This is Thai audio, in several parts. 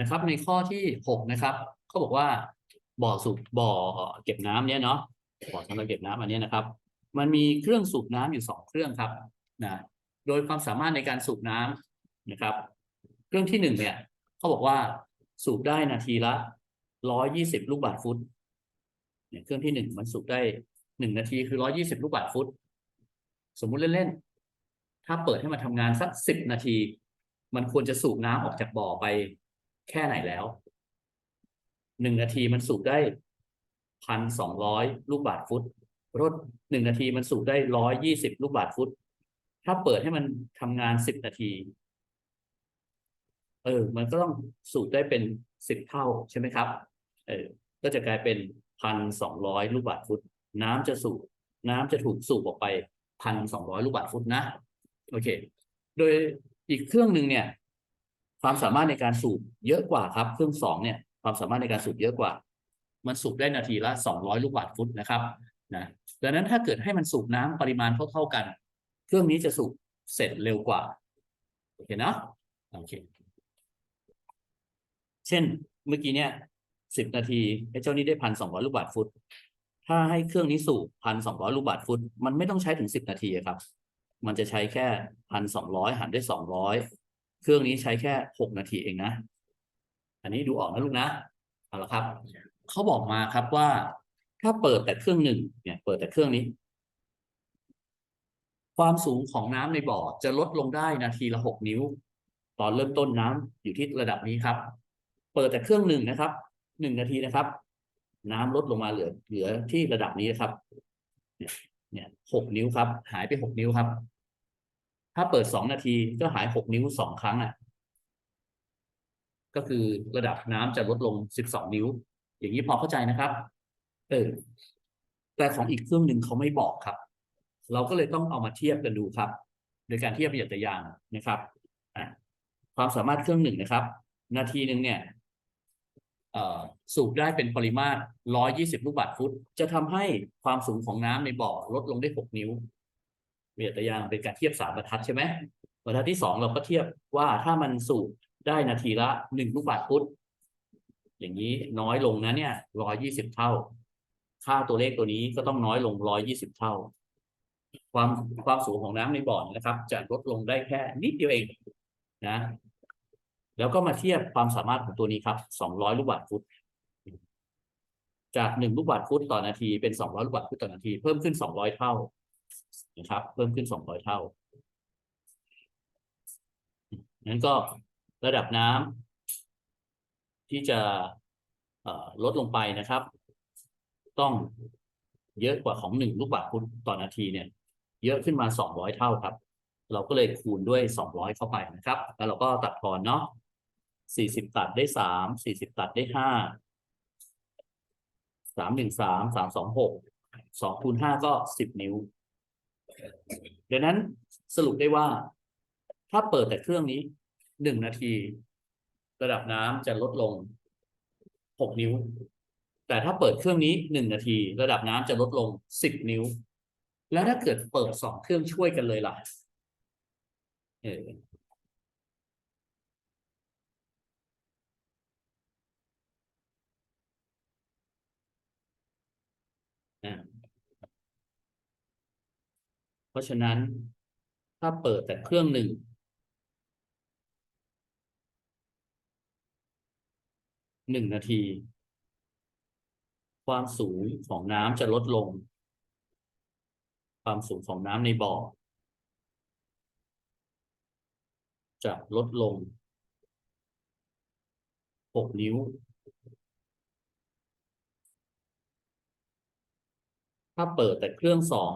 นะครับ ในข้อที่หกนะครับเขาบอกว่าบ่อสูบบ่อเก็บน้ำเนี้ยเนาะบ่อสำหรับเก็บน้ำอันนี้นะครับ มันมีเครื่องสูบน้ำอยู่สองเครื่องครับนะโดยความสามารถในการสูบน้ำนะครับ เครื่องที่หนึ่งเนี่ยเขาบอกว่าสูบได้นาทีละร้อยยี่สิบลูกบาศกฟุตเนี่ยเครื่องที่หนึ่งมันสูบได้หนึ่งนาทีคือร้อยี่สิบลูกบาศกฟุต สมมุติเล่นๆถ้าเปิดให้มันทำงานสักสิบนาที มันควรจะสูบน้ำออกจากบ่อไป แค่ไหนแล้ว หนึ่งนาทีมันสูบได้พันสองร้อยลูกบาศก์ฟุต รถหนึ่งนาทีมันสูบได้ร้อยยี่สิบลูกบาศก์ฟุต ถ้าเปิดให้มันทำงานสิบนาที เออ มันก็ต้องสูบได้เป็นสิบเท่าใช่ไหมครับ เออ ก็จะกลายเป็นพันสองร้อยลูกบาศก์ฟุต น้ำจะสูบน้ำจะถูกสูบออกไปพันสองร้อยลูกบาศก์ฟุตนะ โอเค โดยอีกเครื่องหนึ่งเนี่ย ความสามารถในการสูบเยอะกว่าครับ เครื่องสองเนี่ยความสามารถในการสูบเยอะกว่า มันสูบได้นาทีละสองร้อยลูกบาศก์ฟุตนะครับนะดังนั้นถ้าเกิดให้มันสูบน้ำปริมาณเท่าๆกัน เครื่องนี้จะสูบเสร็จเร็วกว่าโอเคนะโอเคเช่นเมื่อกี้เนี่ยสิบนาทีไอ้เจ้านี้ได้พันสองร้อยลูกบาศก์ฟุต ถ้าให้เครื่องนี้สูบพันสองร้อยลูกบาศก์ฟุต มันไม่ต้องใช้ถึงสิบนาทีครับ มันจะใช้แค่พันสองร้อยหารด้วยสองร้อย เครื่องนี้ใช้แค่หกนาทีเองนะ อันนี้ดูออกนะลูกนะเอาละครับเขาบอกมาครับว่า ถ้าเปิดแต่เครื่องหนึ่งเนี่ย เปิดแต่เครื่องนี้ ความสูงของน้ำในบ่อจะลดลงได้นาทีละหกนิ้ว ตอนเริ่มต้นน้ำอยู่ที่ระดับนี้ครับ เปิดแต่เครื่องหนึ่งนะครับหนึ่งนาทีนะครับ น้ำลดลงมาเหลือ เหลือที่ระดับนี้นะครับ เนี่ยหกนิ้วครับ หายไปหกนิ้วครับ ถ้าเปิดสองนาทีก็หายหกนิ้วสองครั้งอะ ก็คือระดับน้ำจะลดลงสิบสองนิ้ว อย่างนี้พอเข้าใจนะครับ เออ แต่ของอีกเครื่องหนึ่งเขาไม่บอกครับ เราก็เลยต้องเอามาเทียบกันดูครับ โดยการเทียบประหยัดตัวอย่างนะครับอะความสามารถเครื่องหนึ่งนะครับ นาทีหนึ่งเนี่ยเอ่อสูบได้เป็นปริมาตร 120 ลูกบาศก์ฟุต จะทำให้ความสูงของน้ำในบ่อลดลงได้ 6 นิ้ว เบียตยางเป็นการเทียบสามบรรทัดใช่ไหมบรรทัดที่สองเราก็เทียบว่าถ้ามันสูบได้นาทีละหนึ่งลูกบาศก์ฟุตอย่างนี้น้อยลงนะเนี่ย120เท่า ค่าตัวเลขตัวนี้ก็ต้องน้อยลง120เท่า ความความสูงของน้ำในบ่อนนะครับ จะลดลงได้แค่นิดเดียวเองนะ แล้วก็มาเทียบความสามารถของตัวนี้ครับ200ลูกบาศก์ฟุตจาก1ลูกบาศก์ฟุตต่อนาทีเป็น200ลูกบาศก์ฟุตต่อนาทีเพิ่มขึ้น200เท่า นะครับ เพิ่มขึ้น200เท่านั้นก็ระดับน้ำที่จะลดลงไปนะครับ ต้องเยอะกว่าของ1ลูกบาศก์ฟุตต่อนาทีเนี่ย เยอะขึ้นมา200เท่าครับ เราก็เลยคูณด้วย200เข้าไปนะครับ แล้วเราก็ตัดทอนเนาะ40ตัดได้3 40ตัดได้5 3 1 3 3 2 6 2คูณ5ก็10นิ้ว ดังนั้นสรุปได้ว่า ถ้าเปิดแต่เครื่องนี้1นาที ระดับน้ำจะลดลง6นิ้ว แต่ถ้าเปิดเครื่องนี้1นาที ระดับน้ำจะลดลง10นิ้ว แล้วถ้าเกิดเปิดสองเครื่องช่วยกันเลยล่ะเอออ่า เพราะฉะนั้นถ้าเปิดแต่เครื่องหนึ่ง หนึ่งนาที ความสูงของน้ำจะลดลง ความสูงของน้ำในบ่อ จะลดลงหกนิ้ว ถ้าเปิดแต่เครื่องสอง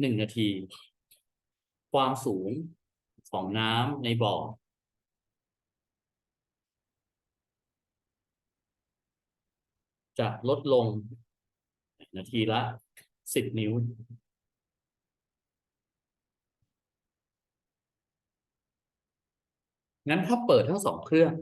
หนึ่งนาที ความสูงของน้ำในบ่อจะลดลง นาทีละสิบนิ้ว งั้นถ้าเปิดทั้งสองเครื่อง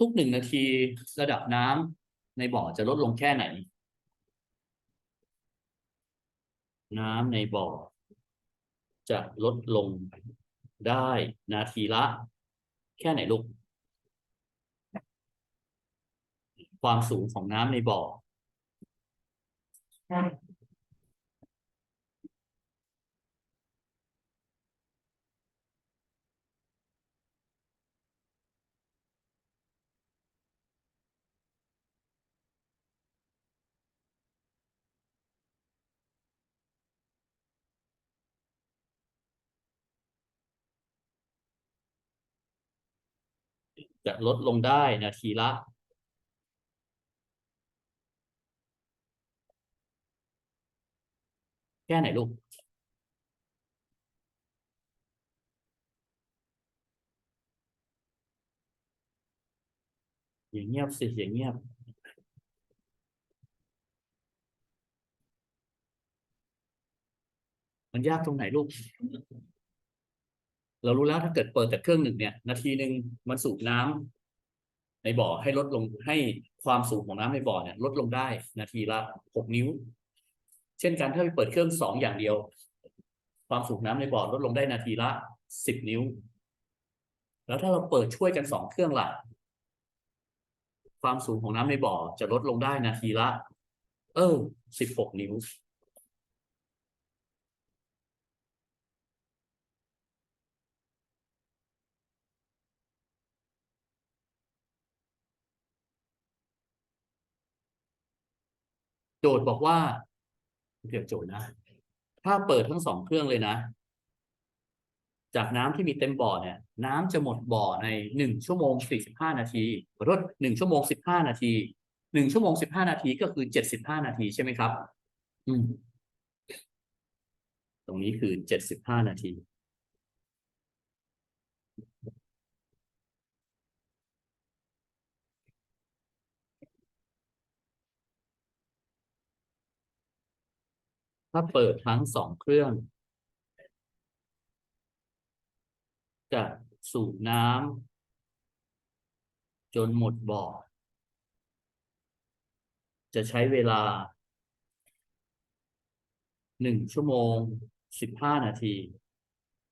ทุกๆหนึ่งนาทีระดับน้ำในบ่อจะลดลงแค่ไหน น้ำในบ่อ จะลดลงได้นาทีละ แค่ไหนลูก ความสูงของน้ำในบ่อ จะลดลงได้นาทีละ แค่ไหนลูกอย่างเงียบสิอย่างเงียบมันยากตรงไหนลูก เรารู้แล้วถ้าเกิดเปิดแต่เครื่องหนึ่งเนี่ย นาทีหนึ่งมันสูบน้ำในบ่อให้ลดลงให้ความสูงของน้ำในบ่อเนี่ย ลดลงได้นาทีละหกนิ้ว เช่นกันถ้าไปเปิดเครื่องสองอย่างเดียว ความสูงน้ำในบ่อลดลงได้นาทีละสิบนิ้ว แล้วถ้าเราเปิดช่วยกันสองเครื่องล่ะความสูงของน้ำในบ่อจะลดลงได้นาทีละ เออสิบหกนิ้ว โจทย์บอกว่าเดี๋ยวโจทย์นะ ถ้าเปิดทั้งสองเครื่องเลยนะ จากน้ำที่มีเต็มบ่อเนี่ย น้ำจะหมดบ่อในหนึ่งชั่วโมงสี่สิบห้านาทีขอโทษหนึ่งชั่วโมงสิบห้านาทีหนึ่งชั่วโมงสิบห้านาทีก็คือเจ็ดสิบห้านาทีใช่ไหมครับ อืม ตรงนี้คือเจ็ดสิบห้านาที ถ้าเปิดทั้งสองเครื่อง จะสูบน้ำจนหมดบ่อ จะใช้เวลาหนึ่งชั่วโมงสิบห้านาที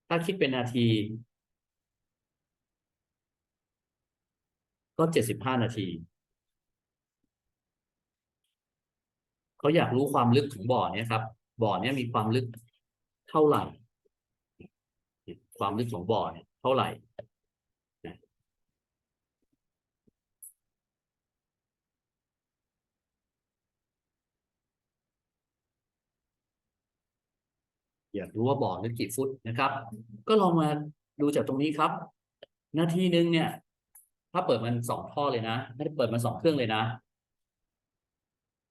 ถ้าคิดเป็นนาที ก็เจ็ดสิบห้านาที เขาอยากรู้ความลึกของบ่อเนี้ยครับ บ่อเนี้ยมีความลึกเท่าไหร่ ความลึกของบ่อเนี่ยเท่าไหร่อยากรู้ว่าบ่อลึกกี่ฟุตนะครับ ก็ลองมาดูจากตรงนี้ครับ นาทีหนึ่งเนี่ย ถ้าเปิดมันสองท่อเลยนะไม่ได้เปิดมันสองเครื่องเลยนะ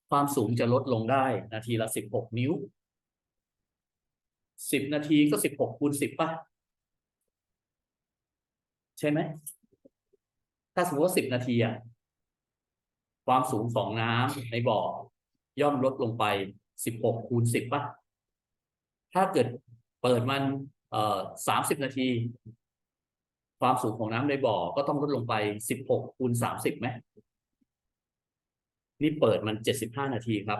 ความสูงจะลดลงได้นาทีละสิบหกนิ้วสิบนาทีก็สิบหกคูณสิบป่ะ ใช่ไหม ถ้าสมมติว่าสิบนาทีอะความสูงของน้ำในบ่อ ย่อมลดลงไปสิบหกคูณสิบป่ะ ถ้าเกิดเปิดมันเอ่อสามสิบนาที ความสูงของน้ำในบ่อก็ต้องลดลงไปสิบหกคูณสามสิบไหม นี่เปิดมันเจ็ดสิบห้านาทีครับ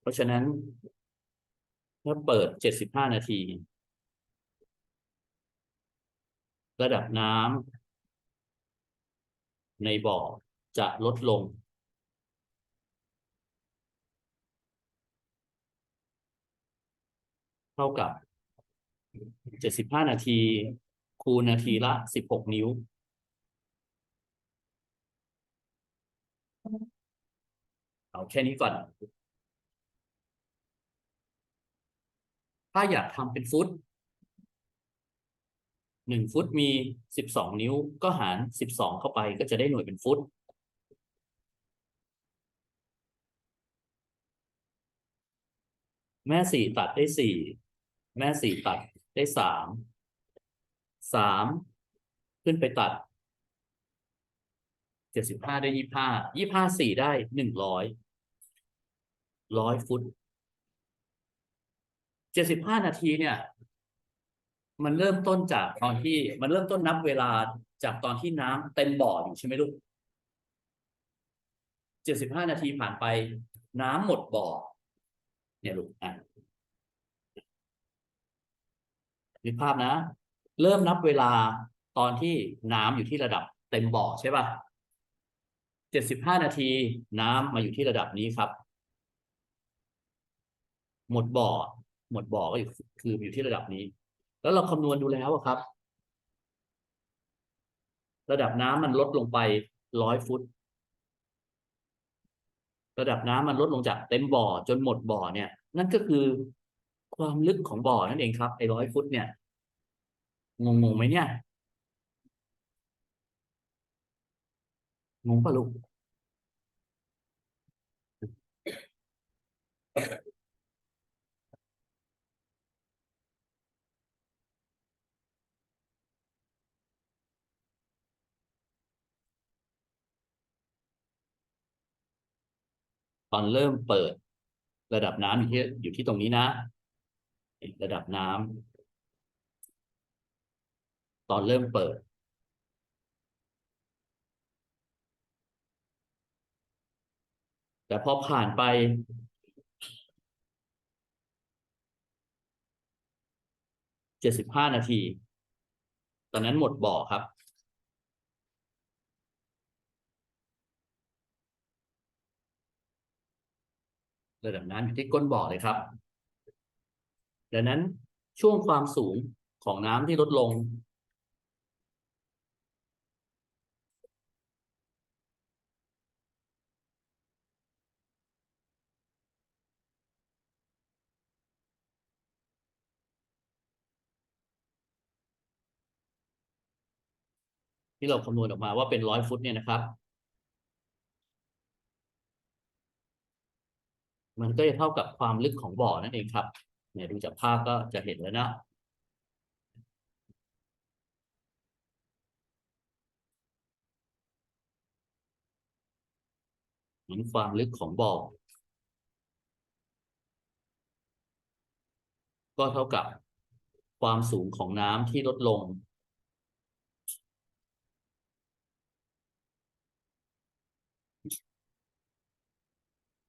เพราะฉะนั้นถ้าเปิดเจ็ดสิบห้านาที ระดับน้ำในบ่อจะลดลง เท่ากับเจ็ดสิบห้านาที คูณนาทีละสิบหกนิ้ว เอาแค่นี้ก่อน ถ้าอยากทำเป็นฟุตหนึ่งฟุตมีสิบสองนิ้วก็หารสิบสองเข้าไปก็จะได้หน่วยเป็นฟุต แม่สี่ตัดได้สี่แม่สี่ตัดได้สามสามขึ้นไปตัดเจ็ดสิบห้าได้ยี่ห้ายี่ห้าสี่ได้หนึ่งร้อย ร้อยฟุตเจ็ดสิบห้านาทีเนี่ย มันเริ่มต้นจากตอนที่มันเริ่มต้นนับเวลาจากตอนที่น้ำเต็มบ่ออยู่ใช่ไหมลูกเจ็ดสิบห้านาทีผ่านไป น้ำหมดบ่อ เนี่ยลูกอะนึกภาพนะ เริ่มนับเวลาตอนที่น้ำอยู่ที่ระดับเต็มบ่อใช่ป่ะเจ็ดสิบห้านาทีน้ำมาอยู่ที่ระดับนี้ครับ หมดบ่อ หมดบ่อก็อยู่คืออยู่ที่ระดับนี้ แล้วเราคำนวณดูแล้วครับ ระดับน้ำมันลดลงไปร้อยฟุต ระดับน้ำมันลดลงจากเต็มบ่อจนหมดบ่อเนี่ย นั่นก็คือความลึกของบ่อนั่นเองครับไอ้ร้อยฟุตเนี่ยงงงไหมเนี่ยงงปะลูก ตอนเริ่มเปิด ระดับน้ำอยู่ที่อยู่ที่ตรงนี้นะ ระดับน้ำตอนเริ่มเปิด แต่พอผ่านไปเจ็ดสิบห้านาที ตอนนั้นหมดบ่อครับ ระดับน้ำอยู่ที่ก้นบ่อเลยครับดังนั้นช่วงความสูงของน้ำที่ลดลง ที่เราคำนวณออกมาว่าเป็นร้อยฟุตเนี่ยนะครับ มันก็จะเท่ากับความลึกของบ่อนั่นเองครับ เนี่ยดูจากภาพก็จะเห็นแล้วนะเห็นความลึกของบ่อ ก็เท่ากับความสูงของน้ำที่ลดลง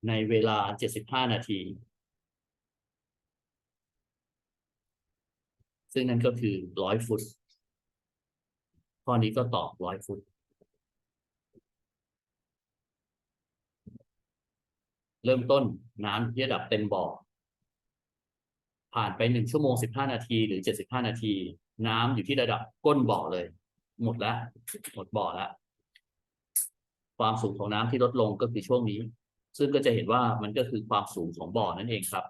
ในเวลา 75 นาที ซึ่งนั่นก็คือ 100 ฟุต ข้อนี้ก็ตอบ 100 ฟุต เริ่มต้นน้ำที่ระดับเต็มบ่อ ผ่านไป 1 ชั่วโมง 15 นาทีหรือ 75 นาที น้ำอยู่ที่ระดับก้นบ่อเลย หมดแล้ว หมดบ่อแล้วความสูงของน้ำที่ลดลงก็คือช่วงนี้ ซึ่งก็จะเห็นว่ามันก็คือความสูงของบ่อนั่นเองครับ